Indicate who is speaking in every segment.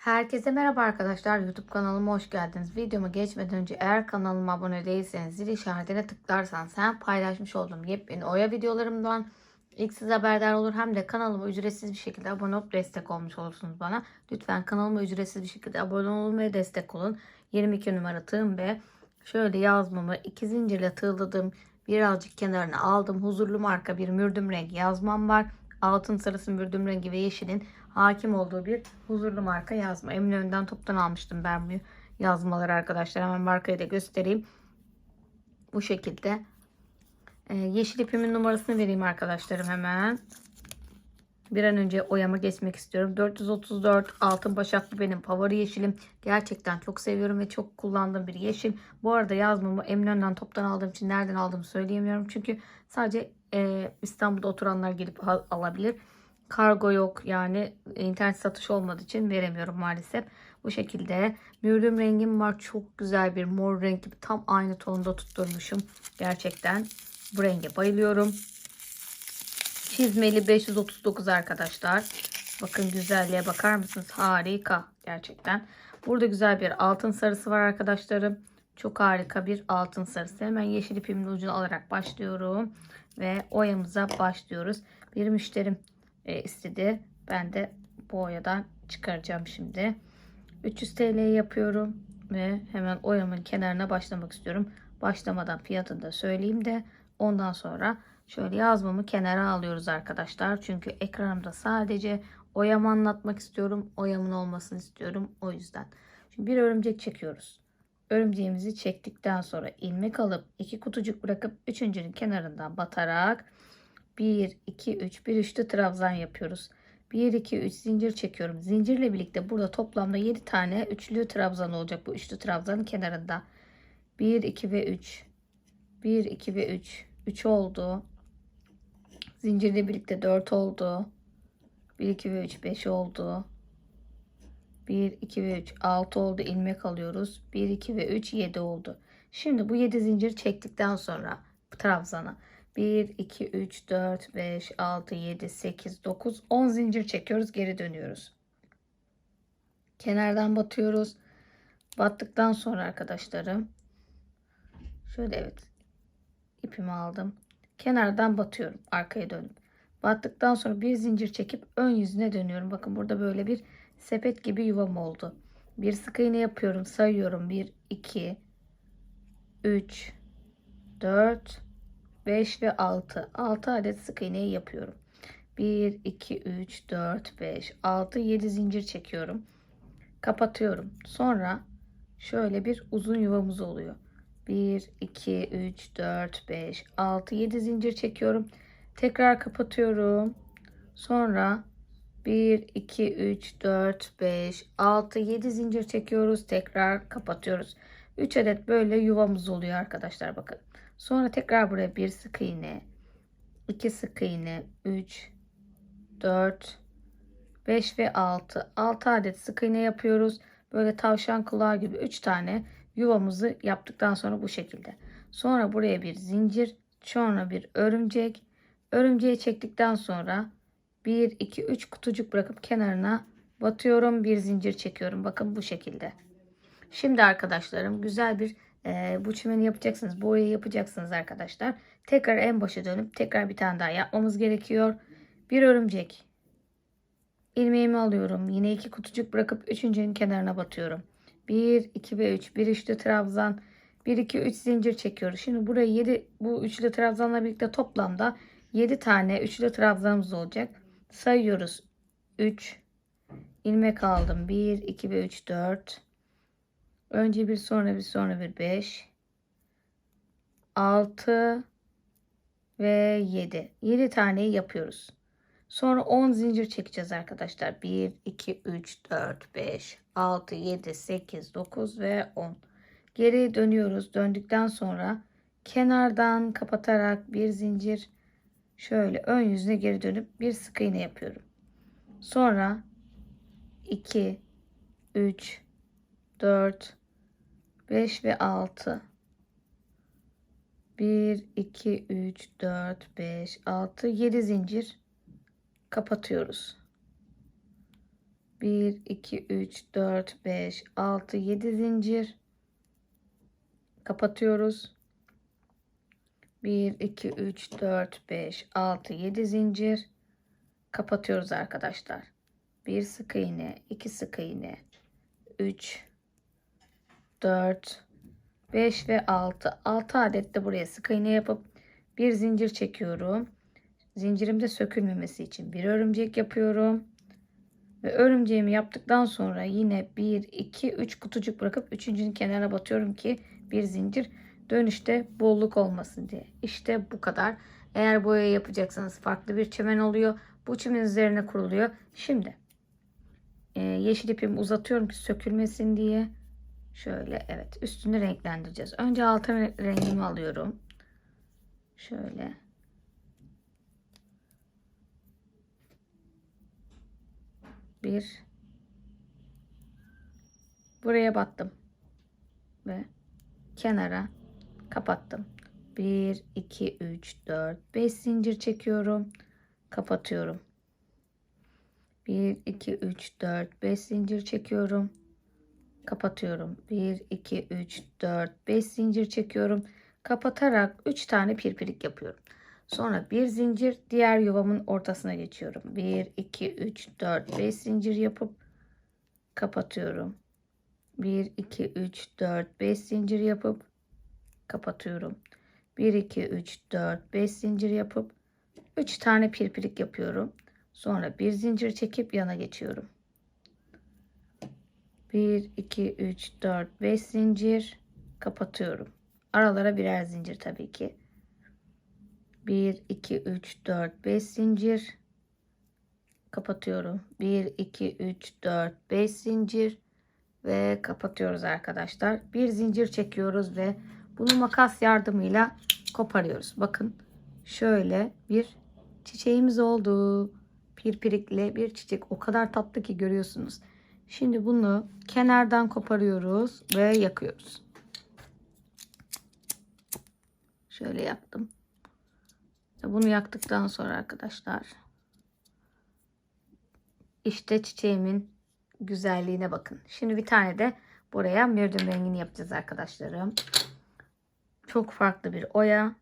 Speaker 1: Herkese merhaba arkadaşlar. YouTube kanalıma hoş geldiniz. Videoma geçmeden önce eğer kanalıma abone değilseniz zil işaretine tıklarsanız hem paylaşmış olduğum yepyeni oya videolarımdan ilk siz haberdar olur hem de kanalıma ücretsiz bir şekilde abone olup destek olmuş olursunuz bana. Lütfen kanalıma ücretsiz bir şekilde abone olmaya destek olun. 22 numara tığım ve şöyle yazmamı iki zincirle tığladım. Birazcık kenarına aldım. Huzurlu marka bir mürdüm rengi yazmam var. Altın sarısı mürdüm rengi ve yeşilin hakim olduğu bir huzurlu marka yazma. Eminönü'nden toptan almıştım ben bu yazmaları arkadaşlar. Hemen markayı da göstereyim. Bu şekilde. Ee, yeşil ipimin numarasını vereyim arkadaşlarım hemen. Bir an önce oyama geçmek istiyorum. 434 altın başaklı benim favori yeşilim. Gerçekten çok seviyorum ve çok kullandığım bir yeşil. Bu arada yazmamı Eminönü'nden toptan aldığım için nereden aldığımı söyleyemiyorum. Çünkü sadece e, İstanbul'da oturanlar gelip al- alabilir. Kargo yok yani internet satış olmadığı için veremiyorum maalesef. Bu şekilde mürdüm rengim var. Çok güzel bir mor renk gibi tam aynı tonda tutturmuşum. Gerçekten bu renge bayılıyorum. Çizmeli 539 arkadaşlar. Bakın güzelliğe bakar mısınız? Harika gerçekten. Burada güzel bir altın sarısı var arkadaşlarım. Çok harika bir altın sarısı. Hemen yeşil ipimin ucunu alarak başlıyorum. Ve oyamıza başlıyoruz. Bir müşterim e, istedi. Ben de bu oyadan çıkaracağım şimdi. 300 TL yapıyorum. Ve hemen oyamın kenarına başlamak istiyorum. Başlamadan fiyatını da söyleyeyim de ondan sonra şöyle yazmamı kenara alıyoruz arkadaşlar. Çünkü ekranımda sadece oyamı anlatmak istiyorum. Oyamın olmasını istiyorum. O yüzden. Şimdi bir örümcek çekiyoruz. Örümceğimizi çektikten sonra ilmek alıp iki kutucuk bırakıp üçüncünün kenarından batarak 1, 2, 3, bir üçlü trabzan yapıyoruz. 1, 2, 3 zincir çekiyorum. Zincirle birlikte burada toplamda 7 tane üçlü trabzan olacak bu üçlü trabzanın kenarında. 1, 2 ve 3. 1, 2 ve 3. 3 oldu. Zincirle birlikte 4 oldu. 1, 2 ve 3 5 oldu. 1, 2 ve 3 6 oldu. ilmek alıyoruz. 1, 2 ve 3 7 oldu. Şimdi bu 7 zincir çektikten sonra trabzana 1, 2, 3, 4, 5, 6, 7, 8, 9, 10 zincir çekiyoruz. Geri dönüyoruz. Kenardan batıyoruz. Battıktan sonra arkadaşlarım şöyle evet ipimi aldım. Kenardan batıyorum arkaya dönüp. Battıktan sonra bir zincir çekip ön yüzüne dönüyorum. Bakın burada böyle bir sepet gibi yuvam oldu. Bir sık iğne yapıyorum. Sayıyorum. 1, 2, 3, 4, 5 ve 6. 6 adet sık iğneyi yapıyorum. 1, 2, 3, 4, 5, 6, 7 zincir çekiyorum. Kapatıyorum. Sonra şöyle bir uzun yuvamız oluyor. 1, 2, 3, 4, 5, 6, 7 zincir çekiyorum. Tekrar kapatıyorum. Sonra 1, 2, 3, 4, 5, 6, 7 zincir çekiyoruz. Tekrar kapatıyoruz. 3 adet böyle yuvamız oluyor arkadaşlar bakın. Sonra tekrar buraya bir sık iğne, 2 sık iğne, 3, 4, 5 ve 6. 6 adet sık iğne yapıyoruz. Böyle tavşan kulağı gibi 3 tane yuvamızı yaptıktan sonra bu şekilde. Sonra buraya bir zincir, sonra bir örümcek. Örümceği çektikten sonra 1, 2, 3 kutucuk bırakıp kenarına batıyorum. Bir zincir çekiyorum. Bakın bu şekilde. Şimdi arkadaşlarım güzel bir e, bu çimeni yapacaksınız. Boyayı yapacaksınız arkadaşlar. Tekrar en başa dönüp tekrar bir tane daha yapmamız gerekiyor. Bir örümcek. İlmeğimi alıyorum. Yine iki kutucuk bırakıp üçüncünün kenarına batıyorum. 1, 2 ve 3. Bir üçlü trabzan. 1, 2, 3 zincir çekiyoruz. Şimdi buraya 7 bu üçlü trabzanla birlikte toplamda 7 tane üçlü trabzanımız olacak. Sayıyoruz. 3 ilmek aldım. 1, 2 ve 3, 4 Önce bir sonra bir sonra bir 5 6 ve 7. 7 taneyi yapıyoruz. Sonra 10 zincir çekeceğiz arkadaşlar. 1, 2, 3, 4, 5, 6, 7, 8, 9 ve 10. Geri dönüyoruz. Döndükten sonra kenardan kapatarak bir zincir şöyle ön yüzüne geri dönüp bir sık iğne yapıyorum. Sonra 2, 3, 4, 5 ve 6. 1, 2, 3, 4, 5, 6, 7 zincir kapatıyoruz. 1, 2, 3, 4, 5, 6, 7 zincir. Kapatıyoruz. 1, 2, 3, 4, 5, 6, 7 zincir. Kapatıyoruz arkadaşlar. 1 sık iğne, 2 sık iğne, 3, 4, 5 ve 6. 6 adet de buraya sık iğne yapıp bir zincir çekiyorum. Zincirimde sökülmemesi için bir örümcek yapıyorum. Ve örümceğimi yaptıktan sonra yine 1, 2, 3 kutucuk bırakıp üçüncünün kenara batıyorum ki bir zincir dönüşte bolluk olmasın diye. İşte bu kadar. Eğer boya yapacaksanız farklı bir çimen oluyor. Bu çimen üzerine kuruluyor. Şimdi e, yeşil ipimi uzatıyorum ki sökülmesin diye. Şöyle evet üstünü renklendireceğiz. Önce altın rengimi alıyorum. Şöyle. Bir. Buraya battım. Ve kenara kapattım. 1, 2, 3, 4, 5 zincir çekiyorum. Kapatıyorum. 1, 2, 3, 4, 5 zincir çekiyorum. Kapatıyorum. 1, 2, 3, 4, 5 zincir çekiyorum. Kapatarak 3 tane pirpirik yapıyorum. Sonra bir zincir diğer yuvamın ortasına geçiyorum. 1, 2, 3, 4, 5 zincir yapıp kapatıyorum. 1, 2, 3, 4, 5 zincir yapıp kapatıyorum. 1, 2, 3, 4, 5 zincir yapıp 3 tane pirpirik yapıyorum. Sonra bir zincir çekip yana geçiyorum. 1, 2, 3, 4, 5 zincir kapatıyorum. Aralara birer zincir tabii ki. 1, 2, 3, 4, 5 zincir kapatıyorum. 1, 2, 3, 4, 5 zincir ve kapatıyoruz arkadaşlar. Bir zincir çekiyoruz ve bunu makas yardımıyla koparıyoruz. Bakın şöyle bir çiçeğimiz oldu. Pirpirikli bir çiçek. O kadar tatlı ki görüyorsunuz. Şimdi bunu kenardan koparıyoruz ve yakıyoruz. Şöyle yaktım. Bunu yaktıktan sonra arkadaşlar işte çiçeğimin güzelliğine bakın. Şimdi bir tane de buraya mürdüm rengini yapacağız arkadaşlarım. Çok farklı bir oya.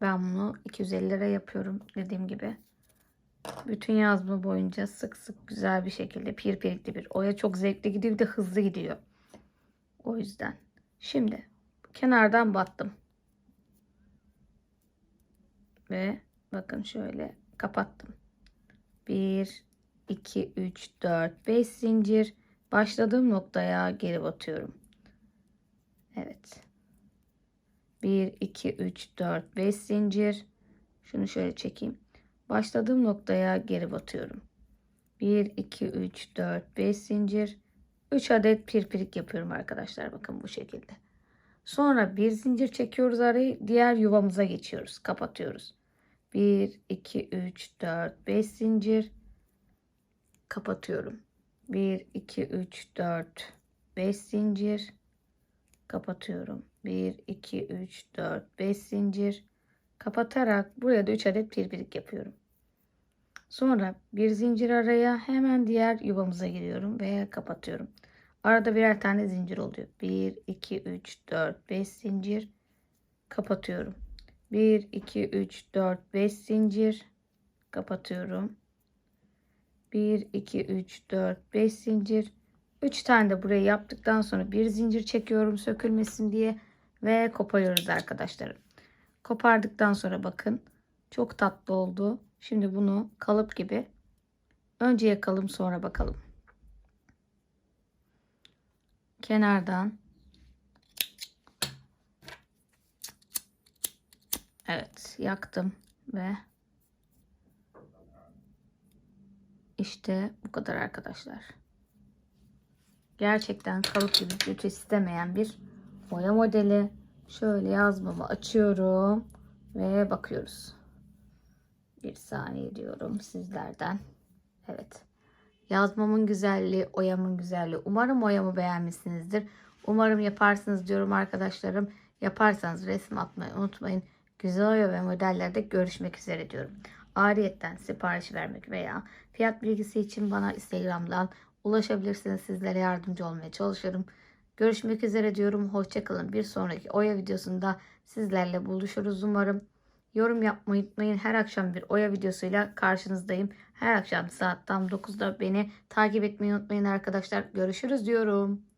Speaker 1: Ben bunu 250 lira yapıyorum dediğim gibi. Bütün yazma boyunca sık sık güzel bir şekilde pirpirikli bir oya. Çok zevkli gidiyor bir de hızlı gidiyor. O yüzden. Şimdi kenardan battım. Ve bakın şöyle kapattım. 1, 2, 3, 4, 5 zincir. Başladığım noktaya geri batıyorum. Evet. 1, 2, 3, 4, 5 zincir. Şunu şöyle çekeyim. Başladığım noktaya geri batıyorum. 1, 2, 3, 4, 5 zincir. 3 adet pirpirik yapıyorum arkadaşlar. Bakın bu şekilde. Sonra bir zincir çekiyoruz arayı. Diğer yuvamıza geçiyoruz. Kapatıyoruz. 1, 2, 3, 4, 5 zincir. Kapatıyorum. 1, 2, 3, 4, 5 zincir. Kapatıyorum. 1, 2, 3, 4, 5 zincir. Kapatarak buraya da 3 adet pirpirik yapıyorum. Sonra bir zincir araya hemen diğer yuvamıza giriyorum ve kapatıyorum. Arada birer tane zincir oluyor. 1, 2, 3, 4, 5 zincir. Kapatıyorum. 1, 2, 3, 4, 5 zincir. Kapatıyorum. 1, 2, 3, 4, 5 zincir. 3 tane de burayı yaptıktan sonra bir zincir çekiyorum sökülmesin diye. Ve koparıyoruz arkadaşlarım. Kopardıktan sonra bakın. Çok tatlı oldu. Şimdi bunu kalıp gibi önce yakalım sonra bakalım. Kenardan Evet yaktım ve işte bu kadar arkadaşlar. Gerçekten kalıp gibi ütü istemeyen bir boya modeli. Şöyle yazmamı açıyorum ve bakıyoruz. Bir saniye diyorum sizlerden. Evet. Yazmamın güzelliği, oyamın güzelliği. Umarım oyamı beğenmişsinizdir. Umarım yaparsınız diyorum arkadaşlarım. Yaparsanız resim atmayı unutmayın. Güzel oya ve modellerde görüşmek üzere diyorum. Ariyetten sipariş vermek veya fiyat bilgisi için bana Instagram'dan ulaşabilirsiniz. Sizlere yardımcı olmaya çalışırım. Görüşmek üzere diyorum. Hoşçakalın. Bir sonraki Oya videosunda sizlerle buluşuruz umarım. Yorum yapmayı unutmayın. Her akşam bir Oya videosuyla karşınızdayım. Her akşam saat tam 9'da beni takip etmeyi unutmayın arkadaşlar. Görüşürüz diyorum.